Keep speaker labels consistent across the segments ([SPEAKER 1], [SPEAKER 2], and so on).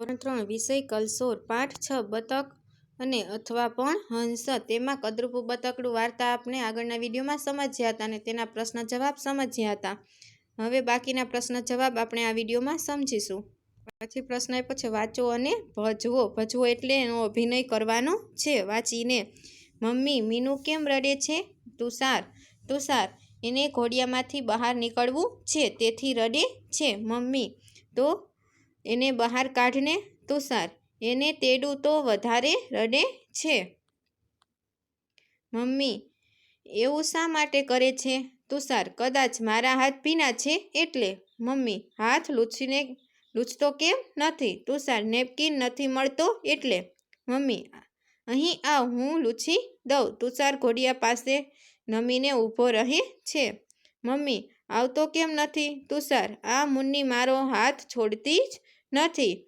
[SPEAKER 1] ધોરણ ત્રણ, વિષય કલસોર પાઠ છ, બતક અને અથવા પણ હંસ, તેમાં કદરૂપુ બતકડું વાર્તા આપણે આગળના વિડીયોમાં સમજ્યા હતા અને તેના પ્રશ્ન જવાબ સમજ્યા હતા. હવે બાકીના પ્રશ્ન જવાબ આપણે આ વિડીયોમાં સમજીશું. પછી પ્રશ્ન એ પછી વાંચો અને ભજવો. ભજવો એટલે એનો અભિનય કરવાનો છે. વાંચીને, મમ્મી, મીનુ કેમ રડે છે? તુષાર તુષાર એને ઘોડિયામાંથી બહાર નીકળવું છે, તેથી રડે છે. મમ્મી, તો એને બહાર કાઢને તુષાર એને તેડું તો વધારે રડે છે. મમ્મી, એવું શા માટે કરે છે? તુષાર કદાચ મારા હાથ ભીના છે એટલે. મમ્મી, હાથ લૂછીને લૂછતો કેમ નથી? તુષાર નેપકિન નથી મળતો એટલે. મમ્મી, અહીં આવ હું લૂછી દઉં. તુષાર ઘોડિયા પાસે નમીને ઊભો રહે છે. મમ્મી, આવતો કેમ નથી? તુષાર આ મુન્ની મારો હાથ છોડતી જ નથી.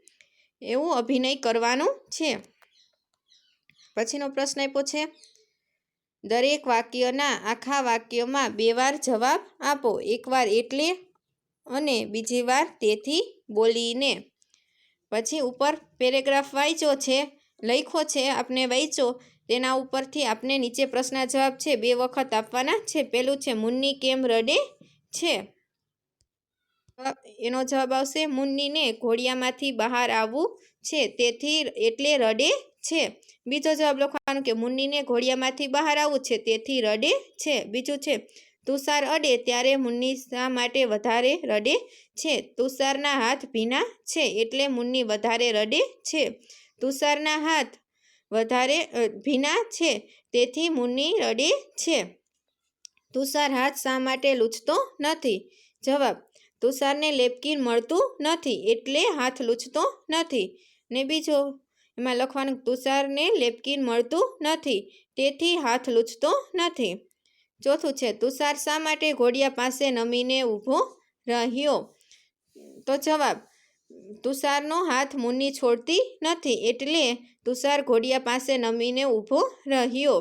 [SPEAKER 1] એવું અભિનય કરવાનું છે? પછીનો પ્રશ્ન આપ્યો છે, દરેક વાક્યના આખા વાક્યમાં બે વાર જવાબ આપો એકવાર એટલે અને બીજી વાર તેથી બોલીને. પછી ઉપર પેરેગ્રાફ વાંચ્યો છે, લખ્યો છે આપણે વાંચો તેના ઉપરથી આપણે નીચે પ્રશ્ન જવાબ છે, બે વખત આપવાના છે. પેલું છે, મુન્ની કેમ રડે છે? એનો જવાબ આવશે, મુન્નીને ઘોડિયામાંથી બહાર આવવું છે, તેથી એટલે રડે છે. બીજો જવાબ લખવાનો કે મુન્નીને ઘોડિયામાંથી બહાર આવવું છે, તેથી રડે છે. બીજું છે, તુષાર અડે ત્યારે મુન્ની શા માટે વધારે રડે છે? તુષારના હાથ ભીના છે, એટલે મુન્ની વધારે રડે છે. તુષારના હાથ વધારે ભીના છે, તેથી મુન્ની રડે છે. તુષાર હાથ શા માટે લૂછતો નથી? જવાબ તુષારને લેપકીન મળતું નથી, એટલે હાથ લૂછતો નથી. ને બીજો, એમાં લખવાનું તુષારને લેપકીન મળતું નથી, તેથી હાથ લૂછતો નથી. ચોથું છે, તુષાર શા માટે ઘોડિયા પાસે નમીને ઊભો રહ્યો? તો જવાબ, તુષારનો હાથ મુન્ની છોડતી નથી, એટલે તુષાર ઘોડિયા પાસે નમીને ઊભો રહ્યો.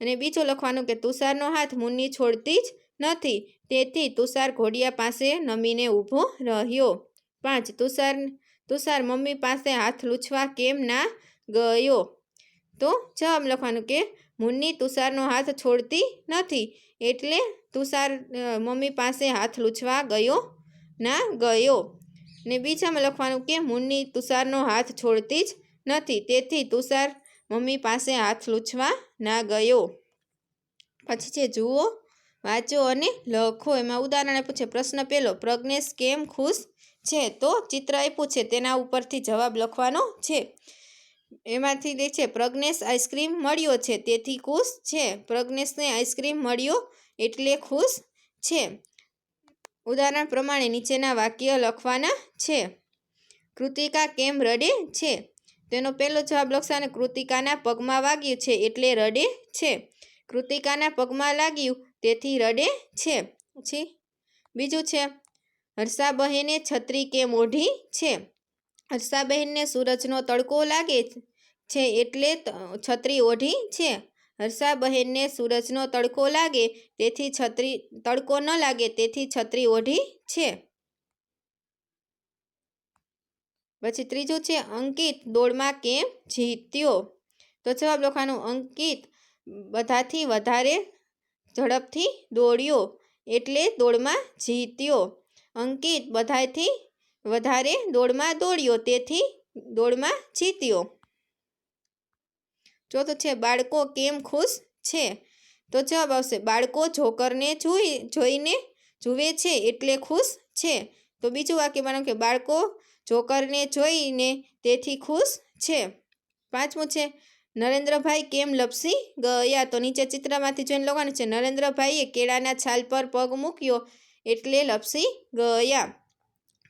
[SPEAKER 1] અને બીજું લખવાનું કે તુષારનો હાથ મુન્ની છોડતી જ નથી તેથી તુષાર ઘોડિયા પાસે નમીને ઊભો રહ્યો. પાંચ, તુષાર તુષાર મમ્મી પાસે હાથ લૂછવા કેમ ના ગયો? તો જવાબ લખવાનું કે, મુન્ની તુષારનો હાથ છોડતી નથી એટલે તુષાર મમ્મી પાસે હાથ લૂછવા ગયો ના ગયો. ને બીજામાં લખવાનું કે, મુન્ની તુષારનો હાથ છોડતી જ નથી, તેથી તુષાર મમ્મી પાસે હાથ લૂછવા ના ગયો. પછી છે જુઓ. વાંચો અને લખો. એમાં ઉદાહરણ આપ્યું છે, પ્રશ્ન પહેલો, પ્રજ્ઞેશ કેમ ખુશ છે? તો ચિત્ર આપ્યું છે, તેના ઉપરથી જવાબ લખવાનો છે. એમાંથી દે છે, પ્રજ્ઞેશ આઈસ્ક્રીમ મળ્યો છે, તેથી ખુશ છે. પ્રજ્ઞેશને આઈસ્ક્રીમ મળ્યો એટલે ખુશ છે. ઉદાહરણ પ્રમાણે નીચેના વાક્ય લખવાના છે. કૃતિકા કેમ રડે છે? તેનો પહેલો જવાબ લખશે અને કૃતિકાના પગમાં વાગ્યું છે એટલે રડે છે. કૃતિકાના પગમાં લાગ્યું તેથી રડે છે. પછી બીજું છે, હર્ષાબહેને છત્રી કેમ ઓઢી છે? હર્ષાબહેનને સૂરજનો તડકો લાગે છે એટલે છત્રી ઓઢી છે. હર્ષાબહેનને સૂરજનો તડકો લાગે, તેથી છત્રી, તડકો ન લાગે, તેથી છત્રી ઓઢી છે. પછી ત્રીજું છે, અંકિત દોડમાં કેમ જીત્યો? તો જવાબ લખવાનું, અંકિત, બધાથી વધારે ઝડપથી દોડ્યો એટલે દોડમાં જીત્યો. અંકિત બધાથી વધારે દોડમાં દોડ્યો, તેથી દોડમાં જીત્યો. ચોથું છે, બાળકો કેમ ખુશ છે? તો જવાબ આવશે, બાળકો જોકરને જોઈ, જોઈને જુએ છે એટલે ખુશ છે. તો બીજું વાક્ય માનો કે બાળકો જોકરને જોઈને તેથી ખુશ છે. પાંચમું છે નરેન્દ્રભાઈ કેમ લપસી? ગયા તો નીચે ચિત્રમાંથી જોઈને લખવાનું છે, નરેન્દ્રભાઈએ કેળાના છાલ પર પગ મૂક્યો એટલે લપસી ગયા.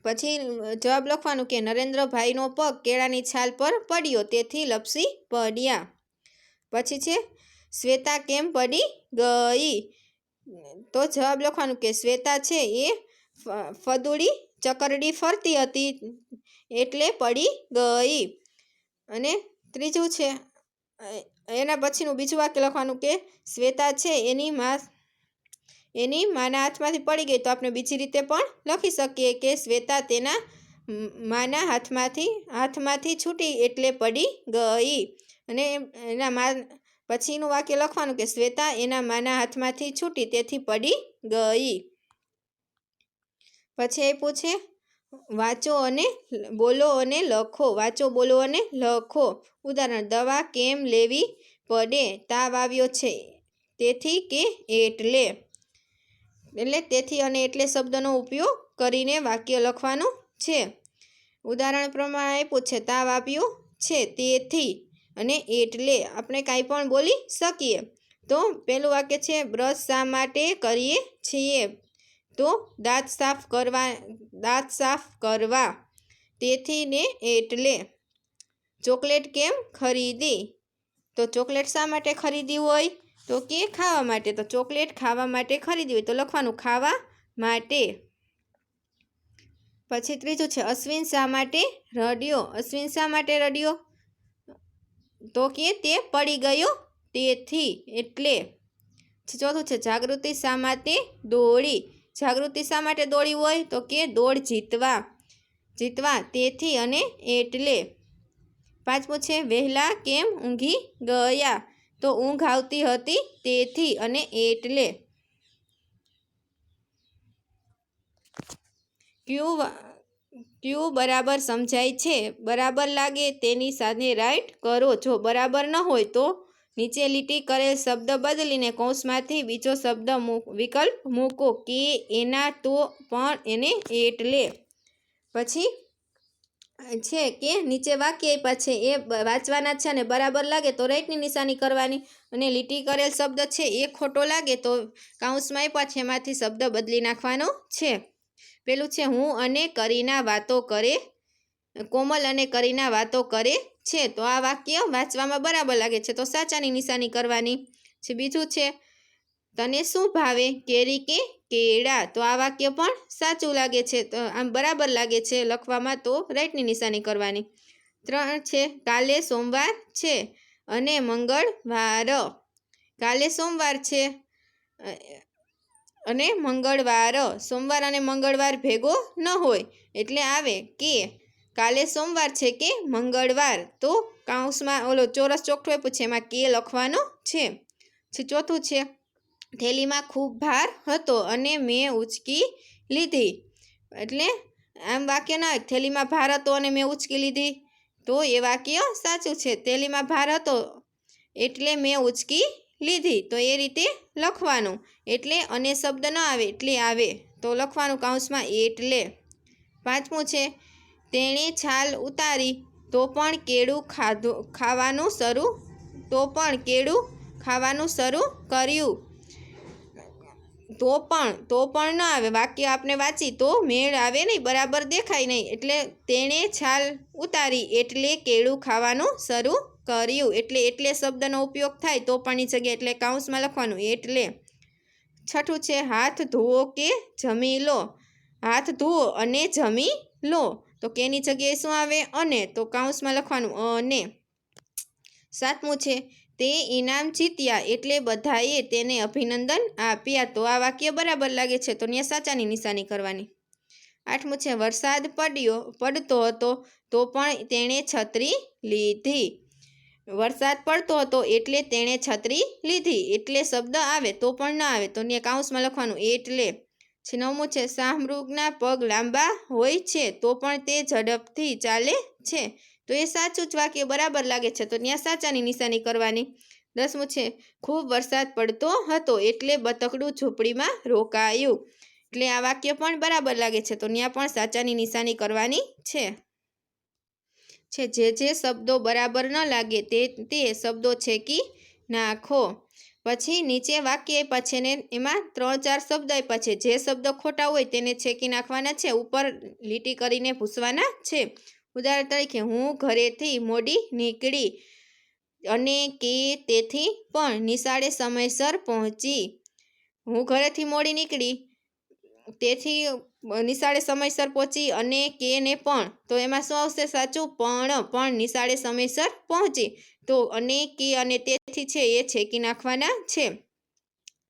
[SPEAKER 1] પછી જવાબ લખવાનું કે, નરેન્દ્રભાઈનો પગ કેળાની છાલ પર પડ્યો, તેથી લપસી પડ્યા. પછી છે, શ્વેતા કેમ પડી ગઈ? તો જવાબ લખવાનું કે, શ્વેતા છે એ ફદુડી ચકરડી ફરતી હતી એટલે પડી ગઈ. અને ત્રીજું છે એના પછીનું બીજું વાક્ય લખવાનું કે, શ્વેતા છે એની માં એની માના હાથમાંથી પડી ગઈ તો આપણે બીજી રીતે પણ લખી શકીએ કે, શ્વેતા તેના માના હાથમાંથી હાથમાંથી છૂટી એટલે પડી ગઈ. અને એના મા, પછીનું વાક્ય લખવાનું કે, શ્વેતા એના માના હાથમાંથી છૂટી તેથી પડી ગઈ. પછી આપ્યું છે વાંચો અને બોલો અને લખો, વાંચો, બોલો અને લખો. ઉદાહરણ, દવા કેમ લેવી પડે? તાવ આવ્યો છે. તેથી કે એટલે. એટલે તેથી અને એટલે શબ્દનો ઉપયોગ કરીને વાક્ય લખવાનું છે. ઉદાહરણ પ્રમાણે આપ્યું છે તાવ આવ્યો છે, તેથી અને એટલે. આપણે કાંઈ પણ બોલી શકીએ. તો પહેલું વાક્ય છે, બ્રશ શા માટે કરીએ છીએ? તો દાંત સાફ કરવા, દાંત સાફ કરવા. તેથી ને એટલે ચોકલેટ કેમ ખરીદી? તો ચોકલેટ શા માટે ખરીદી હોય? તો કે ખાવા માટે? તો ચોકલેટ ખાવા માટે ખરીદી હોય તો લખવાનું ખાવા માટે. પછી ત્રીજું છે, અશ્વિન શા માટે રડ્યો? અશ્વિન શા માટે રડ્યો? તો કે તે પડી ગયો તેથી એટલે. ચોથું છે, જાગૃતિ શા માટે દોડી? જાગૃતિ શા માટે દોડી હોય? તો કે દોડ જીતવા. જીતવા તેથી અને એટલે. પાંચમું છે, વહેલા કેમ ઊંઘી ગયા? તો ઊંઘ આવતી હતી તેથી અને એટલે. ક્યુ ક્યુ બરાબર સમજાય છે? બરાબર લાગે તેની સાથે રાઈટ કરો. જો બરાબર ન હોય તો નીચે લીટી કરેલ શબ્દ બદલીને કૌંસમાંથી બીજો શબ્દ વિકલ્પ મૂકો કે એના તો પણ એને એટલે. પછી છે કે નીચે વાક્ય આપ્યા છે, એ વાંચવાના છે અને બરાબર લાગે તો રાઈટની નિશાની કરવાની. અને લીટી કરેલ શબ્દ છે, એ ખોટો લાગે તો કાઉન્સમાં આપ્યા એમાંથી શબ્દ બદલી નાખવાનો છે. પેલું છે, હું અને કરીના વાતો કરે કોમલ અને કરીના વાતો કરે છે. તો આ વાક્ય વાંચવામાં બરાબર લાગે છે. તો સાચાની નિશાની કરવાની છે. બીજું છે, તને શું ભાવે? કેરી કે કેળા? તો આ વાક્ય પણ સાચું લાગે છે. તો આમ બરાબર લાગે છે લખવામાં. તો રાઈટની નિશાની કરવાની. ત્રણ છે, કાલે સોમવાર છે અને મંગળવાર. કાલે સોમવાર છે, અને મંગળવાર. સોમવાર અને મંગળવાર ભેગો ન હોય એટલે આવે કે કાલે સોમવાર છે કે મંગળવાર? તો કાઉન્સમાં ઓલો ચોરસ ચોખ્ઠો પૂછે, એમાં કે લખવાનો છે? ચોથું છે, થેલીમાં ખૂબ ભાર હતો અને મેં ઉચકી લીધી. એટલે આમ વાક્ય ના થેલીમાં ભાર હતો અને મેં ઉચકી લીધી. તો એ વાક્ય સાચું છે, થેલીમાં ભાર હતો એટલે મેં ઉચકી લીધી. તો એ રીતે લખવાનું, એટલે અને શબ્દ ન આવે, એટલે આવે. તો લખવાનું કાઉન્સમાં એટલે. પાંચમું છે તેણે છાલ ઉતારી, તો પણ કેળું ખાધું, ખાવાનું શરૂ, તો પણ કેળું ખાવાનું શરૂ કર્યું. તો પણ તો પણ ન આવે, વાક્ય આપણે વાંચી તો મેળ આવે નહીં, બરાબર દેખાય નહીં. એટલે તેણે છાલ ઉતારી, એટલે કેળું ખાવાનું શરૂ કર્યું. એટલે એટલે શબ્દનો ઉપયોગ થાય તો પણની જગ્યાએ એટલે કાઉન્સમાં લખવાનું, એટલે. છઠ્ઠું છે, હાથ ધોવો કે જમી લો? હાથ ધોવો અને જમી લો. તો કેની જગ્યાએ શું આવે? અને. તો કાઉન્સમાં લખવાનું અને. સાતમું છે, તે ઇનામ જીત્યા એટલે બધાએ તેને અભિનંદન આપ્યા. તો આ વાક્ય બરાબર લાગે છે, તો ત્યાં સાચાની નિશાની કરવાની. આઠમું છે, વરસાદ પડ્યો, પડતો હતો, તો પણ તેણે છત્રી લીધી. વરસાદ પડતો હતો એટલે તેણે છત્રી લીધી. એટલે શબ્દ આવે, તો પણ ન આવે. તો ત્યાં કાઉન્સમાં લખવાનું, એટલે નવમું છે. શાહમૃગના પગ લાંબા હોય છે તો પણ તે ઝડપથી ચાલે છે. તો એ સાચું જ વાક્ય બરાબર લાગે છે. તો ત્યાં સાચાની નિશાની કરવાની. દસમું છે, ખૂબ વરસાદ પડતો હતો એટલે બતકડું ઝૂંપડીમાં રોકાયું. એટલે આ વાક્ય પણ બરાબર લાગે છે. તો ત્યાં પણ સાચાની નિશાની કરવાની છે. છે, જે જે શબ્દો બરાબર ન લાગે તે તે શબ્દો છેકી નાખો. પછી નીચે વાક્ય પછીને એમાં ત્રણ ચાર શબ્દ આપ્યા છે. જે શબ્દ ખોટા હોય તેને છેકી નાખવાના છે, ઉપર લીટી કરીને ભૂસવાના છે. ઉદાહરણ તરીકે, હું ઘરેથી મોડી નીકળી અને કે તેથી પણ નિશાળે સમયસર પહોંચી. હું ઘરેથી મોડી નીકળી તેથી નિશાળે સમયસર પહોંચી અને કે ને પણ, તો એમાં શું આવશે સાચું? પણ પણ નિશાળે સમયસર પહોંચી. તો અને, કે અને તેથી છે, એ છેકી નાખવાના છે.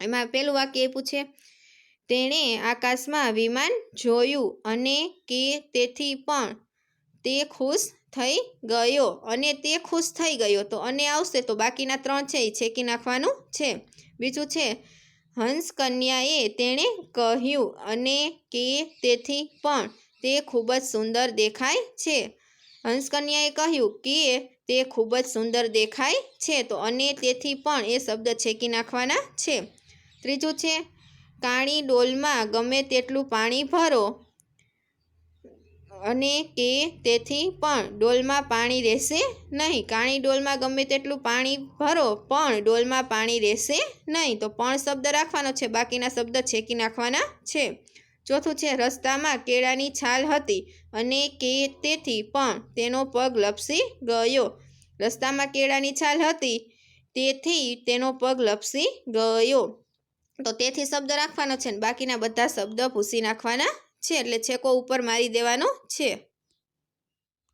[SPEAKER 1] એમાં પેલું વાક્ય એ પૂછે તેણે આકાશમાં વિમાન જોયું અને કે તેથી પણ તે ખુશ થઈ ગયો અને તે ખુશ થઈ ગયો. તો અને આવશે, તો બાકીના ત્રણ છે, એ છેકી નાખવાનું છે. બીજું છે હંસ કન્યાએ તેણે કહ્યું, અને કે તેથી પણ તે ખૂબ જ સુંદર દેખાય છે. હંસકન્યાએ કહ્યું, કે તે ખૂબ જ સુંદર દેખાય છે, તો અને તેથી પણ એ શબ્દ છેકી નાખવાના છે. ત્રીજું છે કાળી ડોલમાં ગમે તેટલું પાણી ભરો અને કે તેથી પણ ડોલમાં પાણી રહેશે નહીં. કાણી ડોલમાં ગમે તેટલું પાણી ભરો, પણ ડોલમાં પાણી રહેશે નહીં. તો પણ શબ્દ રાખવાનો છે. બાકીના શબ્દ છેકી નાખવાના છે. ચોથું છે, રસ્તામાં કેળાની છાલ હતી અને કે તેથી પણ તેનો પગ લપસી ગયો. રસ્તામાં કેળાની છાલ હતી, તેથી તેનો પગ લપસી ગયો. તો તેથી શબ્દ રાખવાનો છે બાકીના બધા શબ્દ ભૂસી નાખવાના છે એટલે છેકો ઉપર મારી દેવાનો છે.